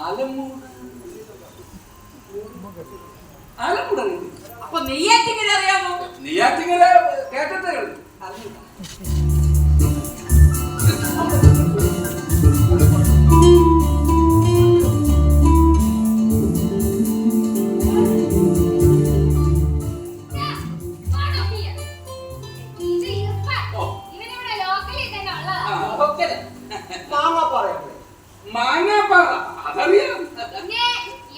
ആലമൂട്. ആലപ്പുഴ അപ്പൊ നെയ്യാറ്റിങ്ങനെ അറിയാമോ നെയ്യാറ്റിങ്ങര കേട്ടിട്ടേ അറിഞ്ഞില്ല മാങ്ങാപ്പാറ. അതറിയാം. പിന്നെ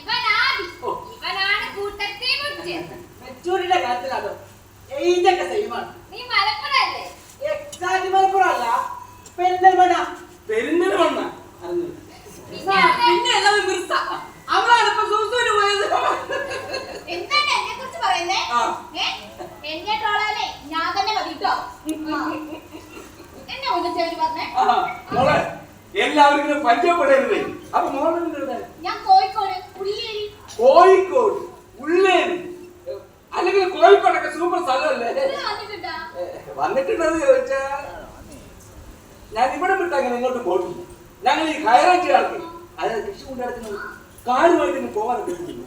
ഇവനാദി ഓ. ഇവനാണ് കൂട്ടത്തെ മുറ്റ് മെച്ചൂരിയുടെ കാര്യത്തിലാണ് ഏതൊക്കെ സെയിമാണ് നീ മലപ്പുറല്ലേ? എക്സാക്ട് മലപ്പുറം അല്ല പെരിന്തൽമണ്ണ. പെരിന്തൽമണ്ണ. പിന്നെ മിർസ അവളാണ് ഇപ്പൊ സൂസൂന് പോയത്. എന്താണ് എന്നെ കുറിച്ച് പറയുന്നേ? എന്നെ ട്രോളാലേ ഞാൻ തന്നെ മതി കേട്ടോ എന്നെ ഒന്നിച്ചവര് പറഞ്ഞേ? ആ, മോളെ. എല്ലാവരും ഇങ്ങനെ പരിചയപ്പെടരുതേ അപ്പൊ? ഞാൻ കോഴിക്കോട് ഉള്ളേ ഉള്ളേരി. അല്ലെങ്കിൽ കോഴിക്കോടൊക്കെ സൂപ്പർ സ്ഥലമല്ലേ? വന്നിട്ടുണ്ടെന്ന് ചോദിച്ചാ ഞാൻ ഇവിടെ വിട്ട് അങ്ങനെ ഇങ്ങോട്ട് പോയിട്ടില്ല. ഞങ്ങൾ ഈ ഹൈറേഞ്ച് ആൾക്ക് അതായത് കൃഷി കൊണ്ട് കാലുമായിട്ട് പോകാനൊക്കെ പറ്റില്ല.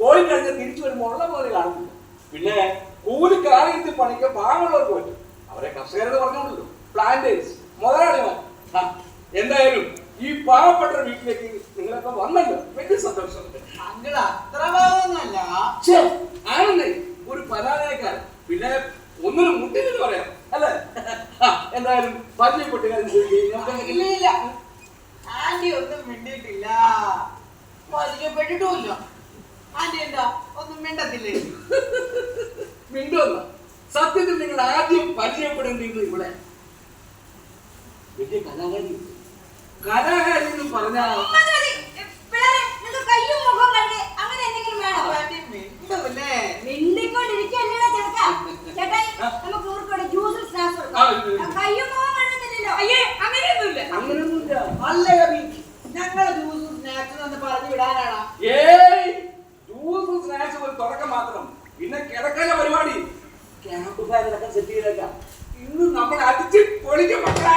പോയി കഴിഞ്ഞാൽ തിരിച്ചു വരുമ്പോൾ ഉള്ള പോലെ കാണുന്നില്ല പിന്നെ കൂലി കാറിയത്തിൽ പണിക്ക് പാവമുള്ളവർക്ക് പറ്റും അവരെ കർഷകരെന്ന് പറഞ്ഞോളൂ പ്ലാന്റേഴ്സ് മുതലാളിമാർ. എന്തായാലും ഈ പാവപ്പെട്ട വീട്ടിലേക്ക് നിങ്ങളൊക്കെ വന്നല്ലോ. വലിയ സന്തോഷമുണ്ട് ആണെന്നേ. ഒരു പരാതിക്കാരൻ പിന്നെ ഒന്നിനും മുട്ടില്ലെന്ന് പറയാം. അല്ലേ? എന്തായാലും പരിചയപ്പെട്ട് കാര്യം ഇല്ല ഇല്ല. ആന്റി ഒന്നും മിണ്ടിയിട്ടില്ല. പരിചയപ്പെട്ടിട്ടുമില്ല. ആന്റി എന്താ? ഒന്നും മിണ്ടത്തില്ലേ? സത്യത്തിൽ നിങ്ങൾ ആദ്യം പരിചയപ്പെടേണ്ടിയിരുന്നു ഇവിടെ. വലിയ കലാകാരി കലാകാരി എന്ന് പറഞ്ഞാൽ ഞങ്ങളെ ജ്യൂസ് സ്നാക്സ് എന്ന് പറഞ്ഞു വിടാനാണ്? ഏയ്! ജ്യൂസ് സ്നാക്സ് ഒരു തുടക്കം മാത്രം. പിന്നെ കിടക്കല പരിപാടി. ക്യാമ്പ് ഫയറിലൊക്കെ സെറ്റ് ചെയ്തേക്കാം. ഇന്ന് നമ്മൾ അടിച്ച് പൊളിക്കും മക്കളെ.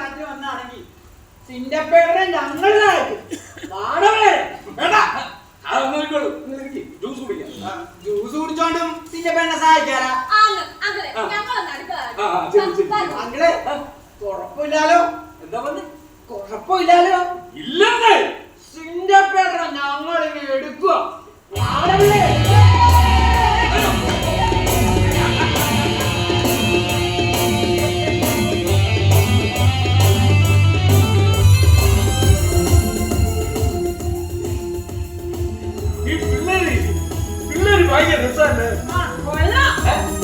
ജ്യൂസ് കുടിക്കാം. ജ്യൂസ് കുടിച്ചോണ്ടും നിന്റെ പെണ്ണെ സഹായിക്കാനാ? എന്താ പറഞ്ഞു? കുഴപ്പമില്ലാലോ ഇല്ലെന്നേ. നിന്റെ പെണ്ണ ഞങ്ങളിങ്ങനെ എടുക്കുക 转眼的事呢。妈，完了。